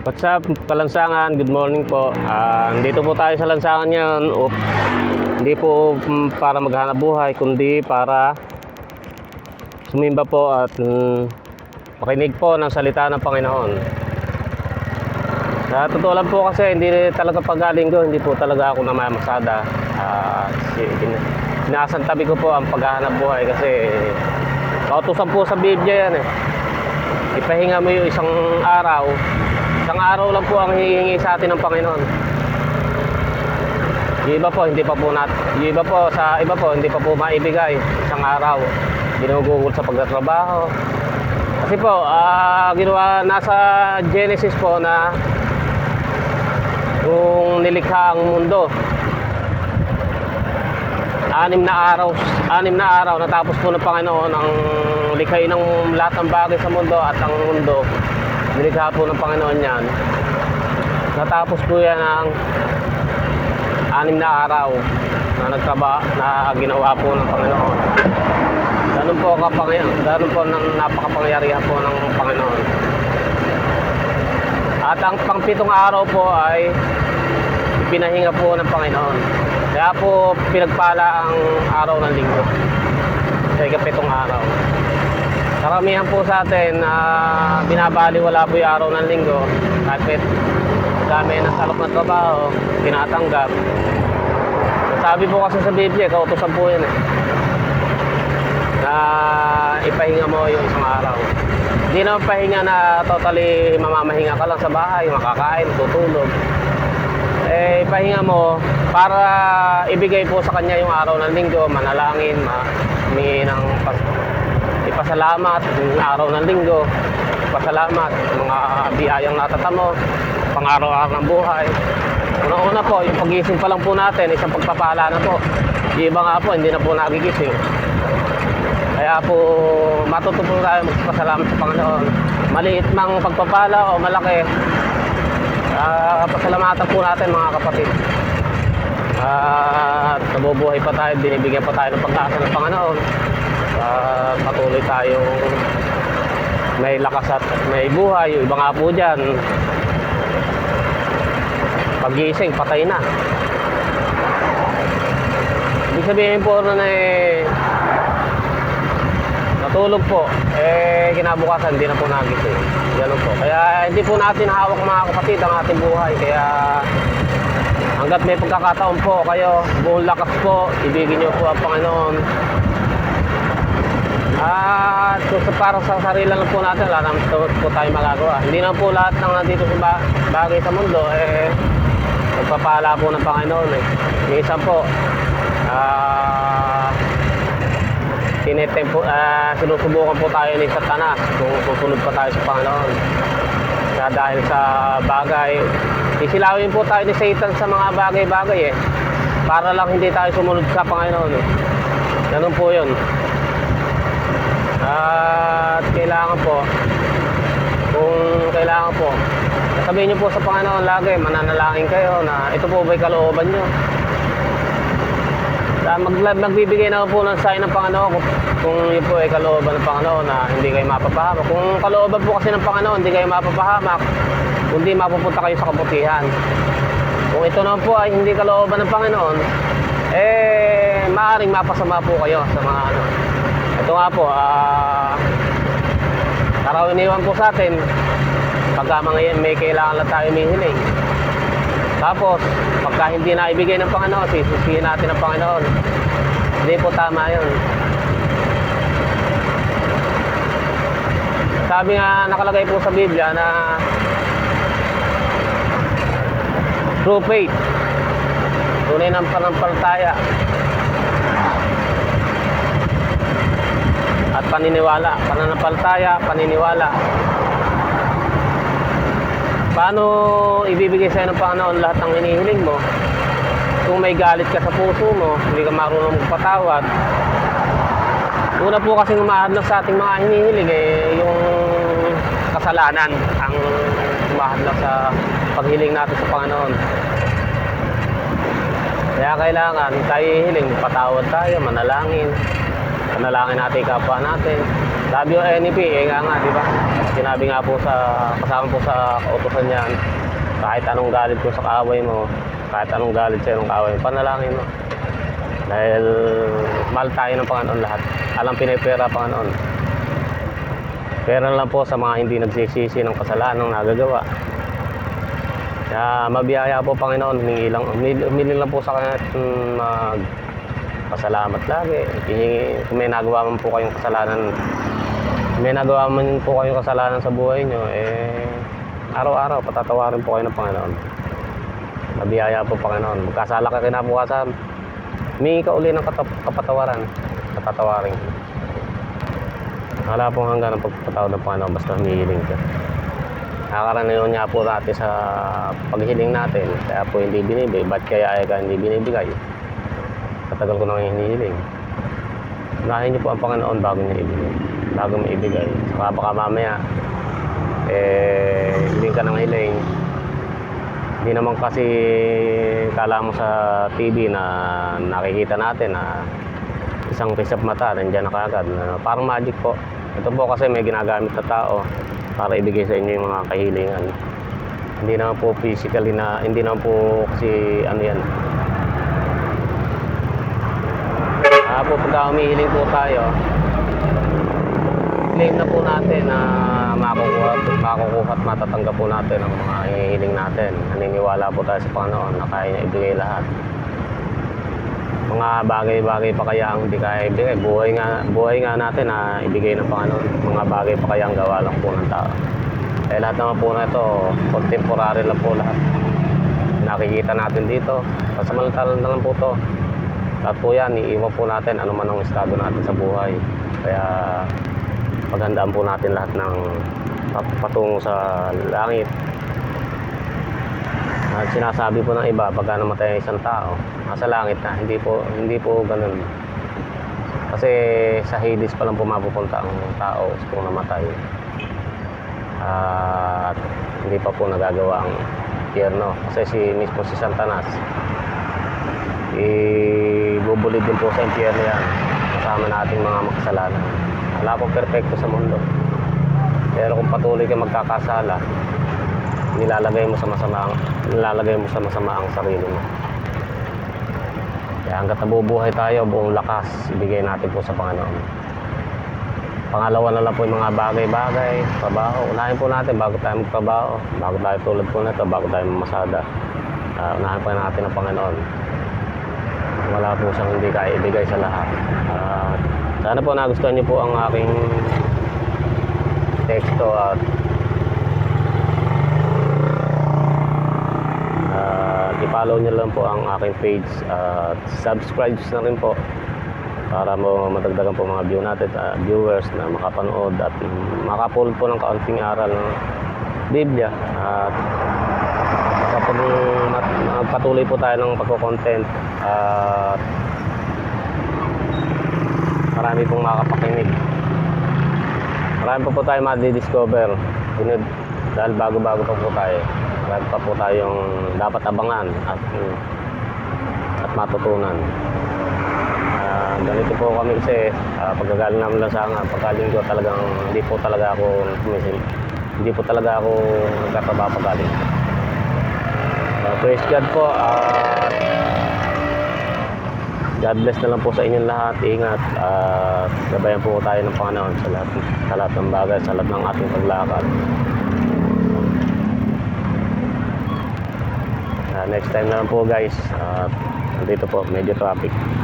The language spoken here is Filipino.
What's up, kalansangan? Good morning po. Ah, dito po tayo sa lansangan ngayon. Up. Hindi po mm, para maghanap buhay, kundi para sumimba po at mm, makinig po ng salita ng Panginoon. Sa totoo lang po kasi hindi talaga pagaling ko, hindi po talaga ako namamasada. Ah, si- sin- sinasantabi ko po ang paghahanap buhay kasi kautusan po sa Biblia yan eh. Ipahinga mo yung isang araw. Isang araw lang po ang hihingi sa atin ng Panginoon. Yung iba po, hindi pa po nat yung iba po, sa iba po, hindi pa po maibigay isang araw. Ginugugol sa pagtatrabaho. Kasi po, ah, ginawa, nasa Genesis po na kung nilikha ang mundo. Anim na araw, anim na araw natapos po ng Panginoon ang likhain ng lahat ng bagay sa mundo at ang mundo. Nilikha po ng Panginoon yan. Natapos po yan ang anim na araw na nagtraba na ginawa po ng Panginoon. Ganun po kapangyan, ganun po ng napakapangyarihan po ng Panginoon. At ang pangpitong araw po ay pinahinga po ng Panginoon. Kaya po pinagpala ang araw ng linggo. Sa ikapitong araw. Karamihan po sa atin na binabaliwala po yung araw ng linggo. Kahit dami ng salok na trabaho, tinatanggap. Sabi po kasi sa Biblia, kautosan po yun eh. Na ipahinga mo yung isang araw. Hindi naman pahinga na totally mamamahinga ka lang sa bahay, makakain, tutulog. Eh, pahinga mo para ibigay po sa kanya yung araw ng linggo, manalangin, ma humingi ng pas ipasalamat yung araw ng linggo, pasalamat mga biyayang natatamo, pang-araw-araw ng buhay. Una-una po, yung pagising pa lang po natin, isang pagpapala na po. Yung iba nga po, hindi na po nagigising. Kaya po, matuto po tayo magpasalamat sa Panginoon. Maliit mang pagpapala o malaki, Ah, pasalamatan po natin mga kapatid. At nabubuhay pa tayo, binibigyan pa tayo ng pag-asa ng Panginoon. At patuloy tayong may lakas at may buhay. Yung iba nga po dyan, pagising, patay na. Ibig sabihin po na eh, natulog po, eh kinabukasan, hindi na po nagising. Ganun po. Kaya hindi po natin hawak mga kapatid ang ating buhay. Kaya hanggat may pagkakataon po kayo, buong lakas po, ibigin niyo po ang Panginoon. At kung sa para sa sarili lang po natin, wala naman po, po tayo magagawa. Hindi na po lahat ng nandito sa ba- bagay sa mundo, eh, magpapala po ng Panginoon eh. Minsan po, ah, tinetempo, ah, sinusubukan po tayo ni Satanas kung susunod pa tayo sa Panginoon. Kaya dahil sa bagay, isilawin po tayo ni Satan sa mga bagay-bagay eh. Para lang hindi tayo sumunod sa Panginoon eh. Ganun po yun. At kailangan po, kung kailangan po, sabihin niyo po sa Panginoon lagi, mananalangin kayo na ito po ba'y kalooban niyo. Ah, mag, magbibigay na po ng sign ng Panginoon kung, kung yun po ay kalooban ng Panginoon na hindi kayo mapapahamak. Kung kalooban po kasi ng Panginoon, hindi kayo mapapahamak, kundi mapupunta kayo sa kabutihan. Kung ito naman po ay hindi kalooban ng Panginoon, eh, maaaring mapasama po kayo sa mga ano. Ito nga po, ah, karawiniwan po sa atin, pagka mga may kailangan lang tayo humihiling. Tapos, pagka hindi na ibigay ng Panginoon, sisisihin natin ng Panginoon. Hindi po tama yun. Sabi nga, nakalagay po sa Biblia na true faith, tunay ng panampalataya, paniniwala. Pananampalataya, paniniwala. Paano ibibigay sa'yo ng Panginoon lahat ng hinihiling mo? Kung may galit ka sa puso mo, hindi ka marunong magpatawad. Una po kasi umahadlang sa ating mga hinihiling eh, yung kasalanan ang umahadlang sa paghiling natin sa Panginoon. Kaya kailangan tayo hihiling, patawad tayo, manalangin. Panalangin natin kapwa natin. WNP, eh nga nga, di ba? Sinabi nga po sa, kasama po sa kautosan niyan, kahit anong galit ko sa kaaway mo, kahit anong galit sa ng kaaway mo, panalangin mo. Dahil mahal tayo ng Panginoon lahat. Alam pinipera Panginoon. Pera lang po sa mga hindi nagsisisi ng kasalanan nagagawa. Kaya mabiyaya po Panginoon, humingi lang, humili lang po sa kanya at mm, mag pasalamat lagi. Hihingi- Kung may nagawa man po kayong kasalanan, may nagawa man po kayong kasalanan sa buhay nyo, eh, araw-araw, patatawarin po kayo ng Panginoon. Mabiyaya po Panginoon. Magkasala ka kinabukasan, humingi ka uli ng kapatawaran, patatawarin. Wala pong hanggan ang pagpatawad ng Panginoon, basta humihiling ka. Nakakaranayon niya po natin sa paghiling natin, kaya po hindi binibigay. Ba't kaya ay ka hindi binibigay? Katagal ko nang hinihiling. Unahin niyo po ang Panginoon bago niya ibigay. Bago mo ibigay. Saka baka mamaya, eh, hiling ka ng hiling. Hindi naman kasi kala mo sa TV na nakikita natin na isang pisap mata, nandiyan na kagad. Parang magic po. Ito po kasi may ginagamit na tao para ibigay sa inyo yung mga kahilingan. Hindi naman po physically na, hindi naman po kasi ano yan, Ah, po pagka humihiling po tayo, claim na po natin na makukuha, makukuha at matatanggap po natin ang mga hihiling natin. Naniniwala po tayo sa Panginoon na kaya niya ibigay lahat. Mga bagay-bagay pa kaya ang hindi kaya ibigay. Buhay nga, buhay nga natin na ibigay ng Panginoon. Mga bagay pa kaya ang gawa lang po ng tao. Eh lahat naman po na ito, contemporary lang po lahat. Nakikita natin dito. Pasamantala na lang po to. Lahat po yan, iiwan po natin ano man ang estado natin sa buhay. Kaya paghandaan po natin lahat ng pat- patungo sa langit. At sinasabi po ng iba, pagka namatay ang isang tao, nasa langit na, hindi po, hindi po ganun. Kasi sa Hades pa lang po ang tao kung namatay. At hindi pa po nagagawa ang pierno. Kasi si mismo si Santanas, ibubulid din po sa impyerno yan. Kasama nating mga makasalanan. Wala pong perfecto sa mundo. Pero kung patuloy ka magkakasala nilalagay mo sa masama ang nilalagay mo sa masama ang sarili mo. Kaya hanggat nabubuhay tayo buong lakas ibigay natin po sa Panginoon. Pangalawa na lang po yung mga bagay-bagay trabaho. Unahin po natin bago tayo magtrabaho bago tayo tulad po nito bago tayo mamasada. Uh, unahin pa natin ang Panginoon wala po siyang hindi kaya ibigay sa lahat. Ah, sana po nagustuhan niyo po ang aking teksto at at i-follow niyo lang po ang aking page at subscribe na rin po para mo madagdagan po mga view natin, ah, viewers na makapanood at makapulot po ng kaunting aral ng Biblia at kapag magpatuloy po tayo ng pagko-content at marami pong makapakinig. Marami pa po tayo madidiscover. Pinag, dahil bago-bago pa po tayo. Marami pa po tayong dapat abangan at at matutunan. Ah, ganito po kami kasi uh, pagkagaling namin lang sa nga pagkalinggo talagang hindi po talaga ako hindi po talaga ako nagkatrabaho pagkaling. Uh, praise God po. at God bless na lang po sa inyong lahat. Ingat. At gabayan po tayo ng Panginoon sa lahat, sa lahat ng bagay, sa lahat ng ating paglakad. Uh, next time na lang po guys. At dito po, medyo traffic.